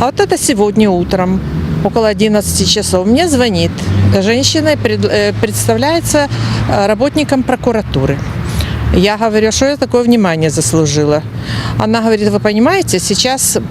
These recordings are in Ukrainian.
А вот это сегодня утром, около 11 часов, мне звонит женщина, и пред- э, представляется э, работником прокуратуры. Я говорю, что я такое внимание заслужила. Она говорит, вы понимаете, сейчас э,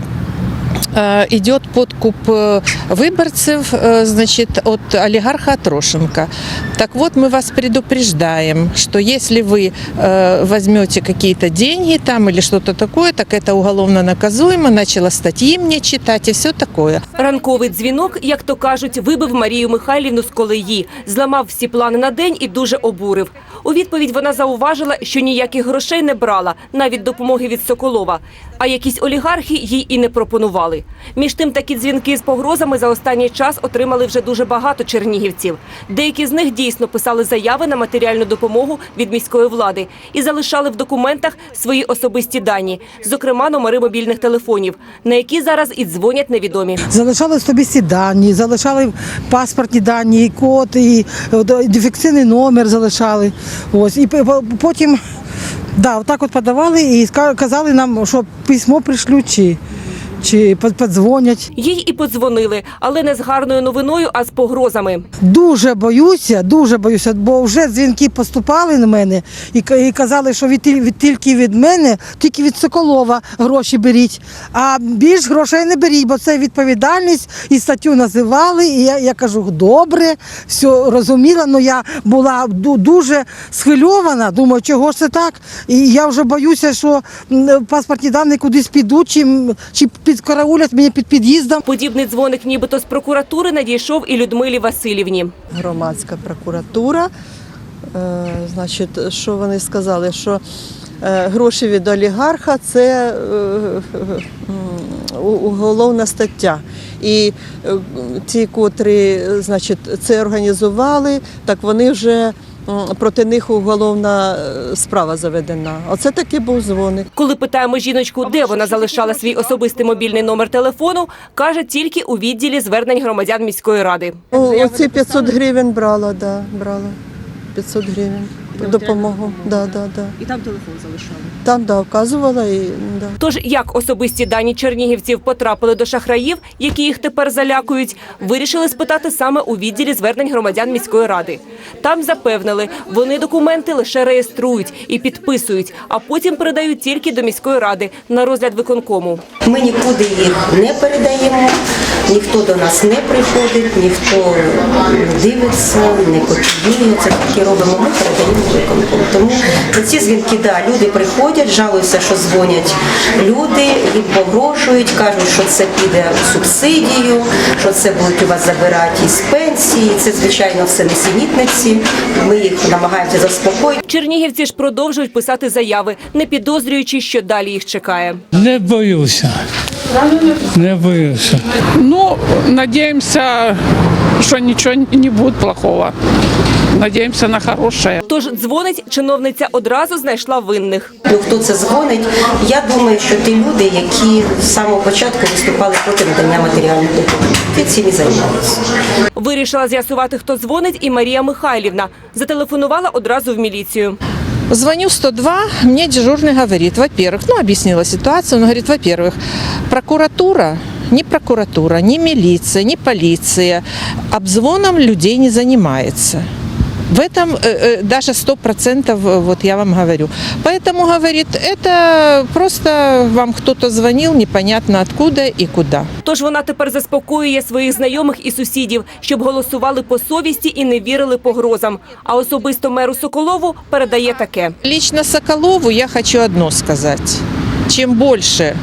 идет подкуп э, выборцев, э, значит, от олигарха Трошенко. Так вот, мы вас предупреждаем, что если вы э, возьмете какие-то деньги там или что-то такое, так это уголовно наказуемо, начала статьи мне читать и все такое. Ранковий дзвінок, як то кажуть, вибив Марію Михайлівну з колеї, зламав всі плани на день і дуже обурив. У відповідь вона зауважила, що ніяких грошей не брала, навіть допомоги від Соколова. А якісь олігархи їй і не пропонували. Між тим, такі дзвінки з погрозами за останній час отримали вже дуже багато чернігівців. Деякі з них дійсно писали заяви на матеріальну допомогу від міської влади і залишали в документах свої особисті дані, зокрема номери мобільних телефонів, на які зараз і дзвонять невідомі. Залишали особисті дані, залишали паспортні дані, і код, і е, ідентифікаційний номер залишали. Ось. І потім да, отак от подавали і казали нам, що письмо пришлють чи под- подзвонять. Їй і подзвонили, але не з гарною новиною, а з погрозами. Дуже боюся, дуже боюся, бо вже дзвінки поступали на мене і, казали, що від, від тільки від мене, тільки від Соколова гроші беріть. А більш грошей не беріть, бо це відповідальність і статтю називали. І я, я кажу, добре, все розуміла. але я була дуже схвильована. Думаю, чого ж це так? І я вже боюся, що паспортні дані кудись підуть, чи, м, чи підкараулять мене під під'їздом. Подібний дзвоник, нібито з прокуратури, надійшов і Людмилі Васильівні. громадська прокуратура. Е, Значить, що вони сказали? Що е, гроші від олігарха це е, у- уголовна стаття. І е, ті, котрі е, значить, це організували, так вони вже проти них уголовна е, справа заведена. Оце таки був дзвоник. Коли питаємо жіночку, де вона залишала свій особистий мобільний номер телефону, каже тільки у відділі звернень громадян міської ради. Оці 500 гривень брала, да, брала. 500 гривень. Допомогу. Да, да, да. І там телефон залишали. Там да, вказувала і да. Тож як особисті дані чернігівців потрапили до шахраїв, які їх тепер залякують, вирішили спитати саме у відділі звернень громадян міської ради. Там запевнили, вони документи лише реєструють і підписують, а потім передають тільки до міської ради на розгляд виконкому. Ми нікуди їх не передаємо, ніхто до нас не приходить, ніхто не дивиться, не копіює. Це таки робимо. Ми передаємо виконком. Тому ці дзвінки, да, люди приходять, жалуються, що дзвонять люди, їм погрожують, кажуть, що це піде в субсидію, що це будуть у вас забирати із пенсії. Це звичайно все несенітниці. Ми їх намагаємося заспокоїти. Чернігівці ж продовжують писати заяви, не підозрюючи, що далі їх чекає. Не боюся. Не боюся. Ну, надеемся, что ничего не будет плохого. Надеемся на хорошее. Тож дзвонить чиновниця одразу знайшла винних. Ну, хто це дзвонить? Я думаю, що ті люди, які з самого початку виступали проти надання матеріальної допомоги, ті цим і займаються. Вирішила з'ясувати, хто дзвонить, і Марія Михайлівна зателефонувала одразу в міліцію. Звоню 102, мне дежурный говорит, во-первых, ну, объяснила ситуацию, он говорит, во-первых, прокуратура, ни прокуратура, ни милиция, ни полиция обзвоном людей не занимается. В этом э, э, даже сто процентов, э, вот я вам говорю. Поэтому, говорит, это просто вам кто-то звонил, непонятно откуда и куда. Тож вона тепер заспокоює своїх знайомих і сусідів, щоб голосували по совісті і не вірили погрозам. А особисто меру Соколову передає таке. Лично Соколову я хочу одно сказать. Чем больше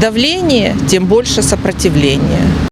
давление, тем больше сопротивления.